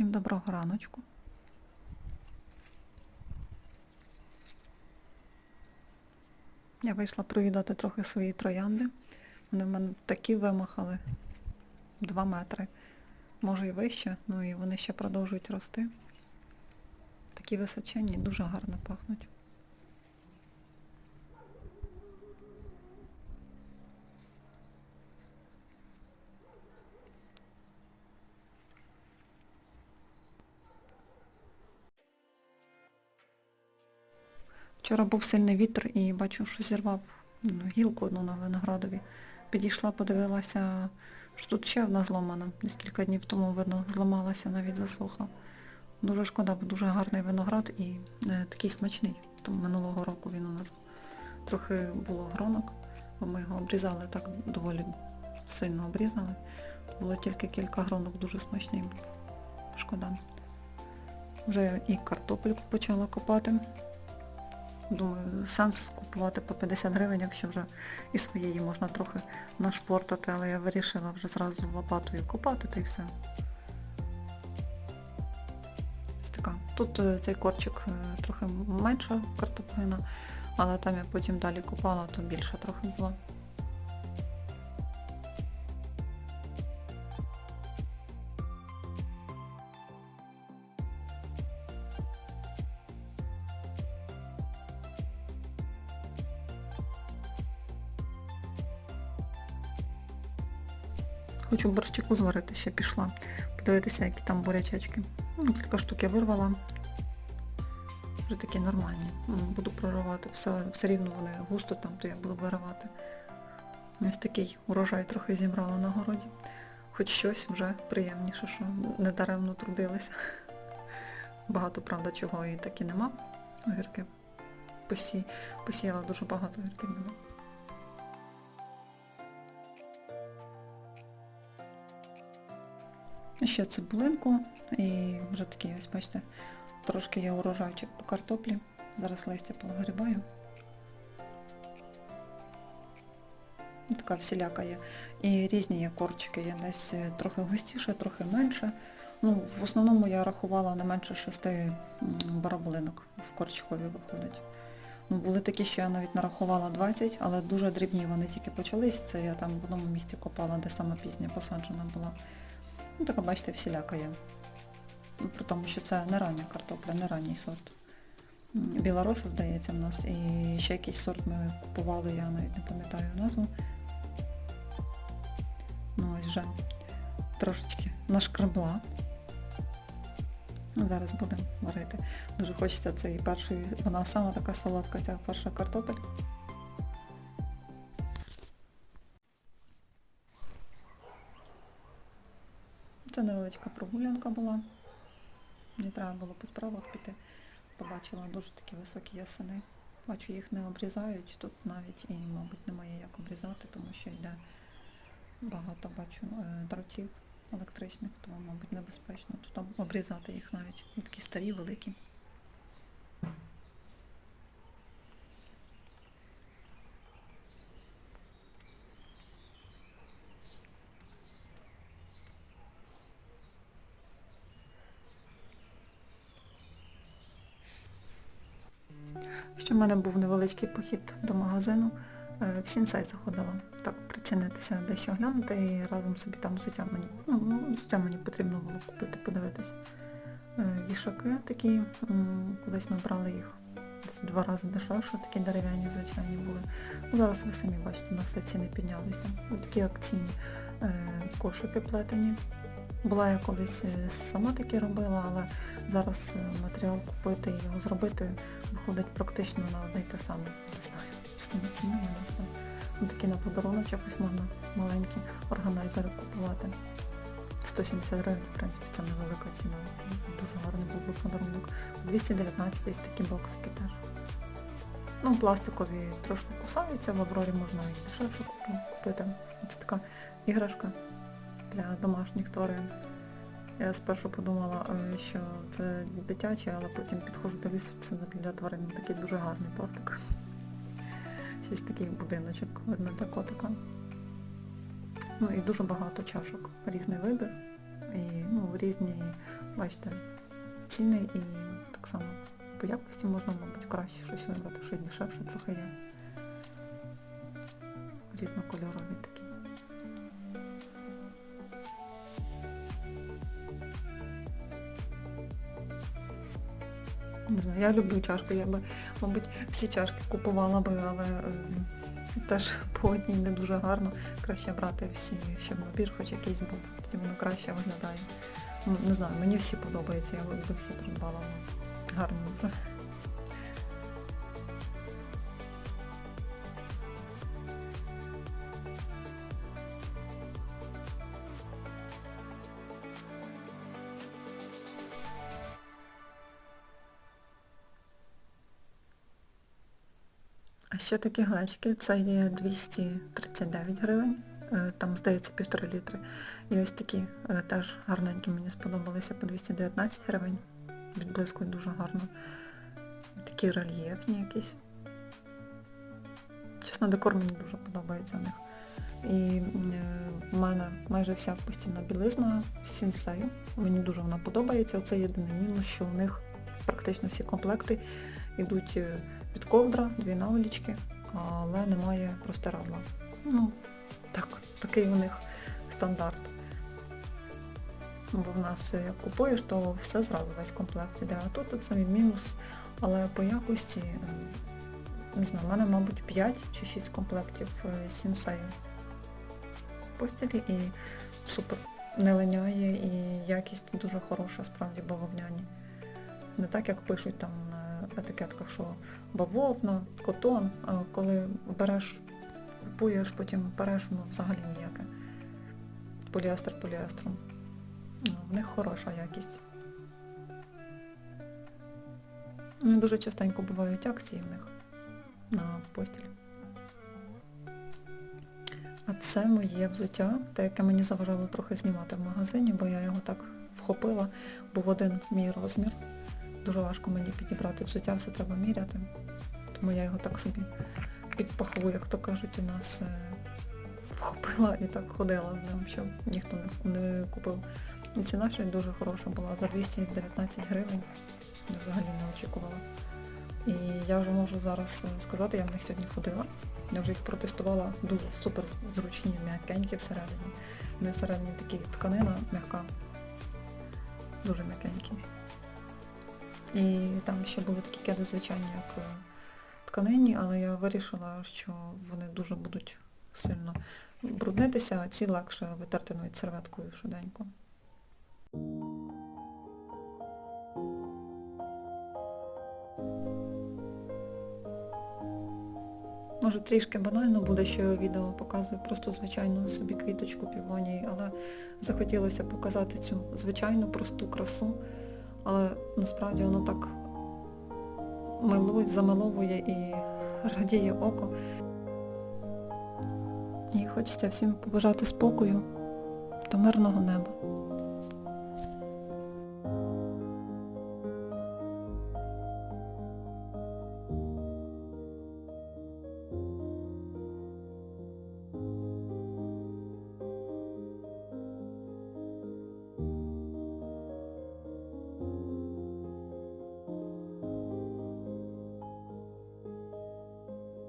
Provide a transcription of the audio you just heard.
Всім доброго раночку. Я вийшла провідати трохи свої троянди. Вони в мене такі вимахали. Два метри. Може і вище, ну і вони ще продовжують рости. Такі височенні, дуже гарно пахнуть. Вчора був сильний вітер і бачу, що зірвав ну, гілку одну на виноградові. Підійшла, подивилася, що тут ще одна зломана. Десь кілька днів тому, видно, зламалася, навіть засохла. Дуже шкода, бо дуже гарний виноград і е, такий смачний. Тому минулого року він у нас трохи було гронок, бо ми його обрізали так доволі сильно обрізали. Було тільки кілька гронок, дуже смачний був. Шкода. Вже і картопельку почала копати. Думаю, сенс купувати по 50 гривень, якщо вже і своєї можна трохи нашпортати, але я вирішила вже зразу лопатою копати та й все. Тут е, цей корчик е, трохи менша картоплина, але там я потім далі купала, то більше трохи була. Хочу борщику зварити, ще пішла. Подивитися, які там бурячечки. Ну, кілька штук я вирвала. Вже такі нормальні. Ну, Буду проривати. Все, все рівно вони густо там, то я буду виривати. Ось такий урожай трохи зібрала на городі. Хоч щось вже приємніше, що не даремно трудилися. Багато, правда, чого і так і нема. Огірки посі... посіяла дуже багато огірків нема. Ще цибулинку і вже такий ось, бачите, трошки є урожайчик по картоплі. Зараз листя погрібаю. Така всіляка є. І різні є корчики, є десь е, трохи густіше, трохи менше. Ну, в основному я рахувала не менше шести м, бараболинок в корчикові виходить. Ну, були такі, що я навіть нарахувала 20, але дуже дрібні вони тільки почались. Це я там в одному місці копала, де саме пізня посаджена була. Ну, така, бачите, всіляка є. При тому, що це не рання картопля, не ранній сорт. Білороса, здається, в нас. І ще якийсь сорт ми купували, я навіть не пам'ятаю назву. Ну ось вже трошечки нашкребла. Ну, зараз будемо варити. Дуже хочеться цієї першої, вона сама така солодка, ця перша картопель. Це невеличка прогулянка була. Мені треба було по справах піти. Побачила дуже такі високі ясени. Бачу, їх не обрізають. Тут навіть і, мабуть, немає як обрізати, тому що йде багато бачу е, дротів електричних, тому, мабуть, небезпечно тут обрізати їх навіть. Такі старі, великі. В мене був невеличкий похід до магазину. Е, В сінсей заходила. Так, прицінитися, дещо глянути і разом собі там взуття мені. Ну, мені потрібно було купити, подивитись. Е, Вішаки такі, колись ми брали їх десь два рази дешевше, такі дерев'яні, звичайні були. Ну, зараз ви самі бачите, на все ціни піднялися. Такі акційні е, кошики плетені. Була я колись е, сама такі робила, але зараз е, матеріал купити і його зробити виходить практично на одне й те саме. Не знаю, з тими цінами на все. Ну, такі на подарунок якось можна маленькі органайзери купувати. 170 гривень, в принципі, це невелика ціна. Дуже гарний був би подарунок. 219 ось такі боксики теж. Ну, пластикові трошки кусаються, в Аврорі можна і дешевше купити. Це така іграшка домашніх тварин. Я спершу подумала, е, що це дитяче, але потім підходжу дивлюся, це не для тварин. Такий дуже гарний тортик. Щось такий будиночок, видно, для котика. Ну і дуже багато чашок. Різний вибір. І ну, різні, бачите, ціни і так само по якості можна, мабуть, краще щось вибрати, щось дешевше трохи є. Різнокольорові такі. Не знаю, я люблю чашку, я би, мабуть, всі чашки купувала би, але е, теж по одній не дуже гарно. Краще брати всі, щоб набір хоч якийсь був, тоді воно краще виглядає. Ну, не знаю, мені всі подобаються, я би всі придбала. Гарно ще такі глечки, це є 239 гривень, е, там здається півтори літри. І ось такі е, теж гарненькі мені сподобалися по 219 гривень. Відблискують дуже гарно. Такі рельєфні якісь. Чесно, декор мені дуже подобається в них. І е, в мене майже вся постільна білизна в сінсею. Мені дуже вона подобається. Оце єдиний мінус, що у них практично всі комплекти йдуть під ковдра, дві наволічки, але немає простирадла. Ну, так, такий у них стандарт. Бо в нас як купуєш, то все зразу весь комплект іде. А тут от самий мінус, але по якості, е, не знаю, в мене, мабуть, 5 чи 6 комплектів е, сінсею постілі і супер не линяє і якість дуже хороша, справді бавовняні. Не так, як пишуть там на етикетках, що бавовна, котон, а коли береш, купуєш, потім береш, воно взагалі ніяке. Поліестер поліестром. Ну, В них хороша якість. Дуже частенько бувають акції в них на постіль. А це моє взуття, те, яке мені заважало трохи знімати в магазині, бо я його так вхопила, був один мій розмір. Дуже важко мені підібрати взуття, все треба міряти. Тому я його так собі під пахву, як то кажуть, у нас е, вхопила і так ходила з ним, щоб ніхто не, не купив. І ціна ще дуже хороша була, за 219 гривень. Я взагалі не очікувала. І я вже можу зараз е, сказати, я в них сьогодні ходила. Я вже їх протестувала дуже супер зручні, м'якенькі всередині. Вони всередині такі тканина м'яка. Дуже м'якенькі. І там ще були такі кеди звичайні, як е, тканинні, але я вирішила, що вони дуже будуть сильно бруднитися, а ці легше витерти навіть серветкою швиденько. Може трішки банально буде, що я відео показую просто звичайну собі квіточку півонії, але захотілося показати цю звичайну просту красу, але насправді воно так милує, замиловує і радіє око. І хочеться всім побажати спокою та мирного неба.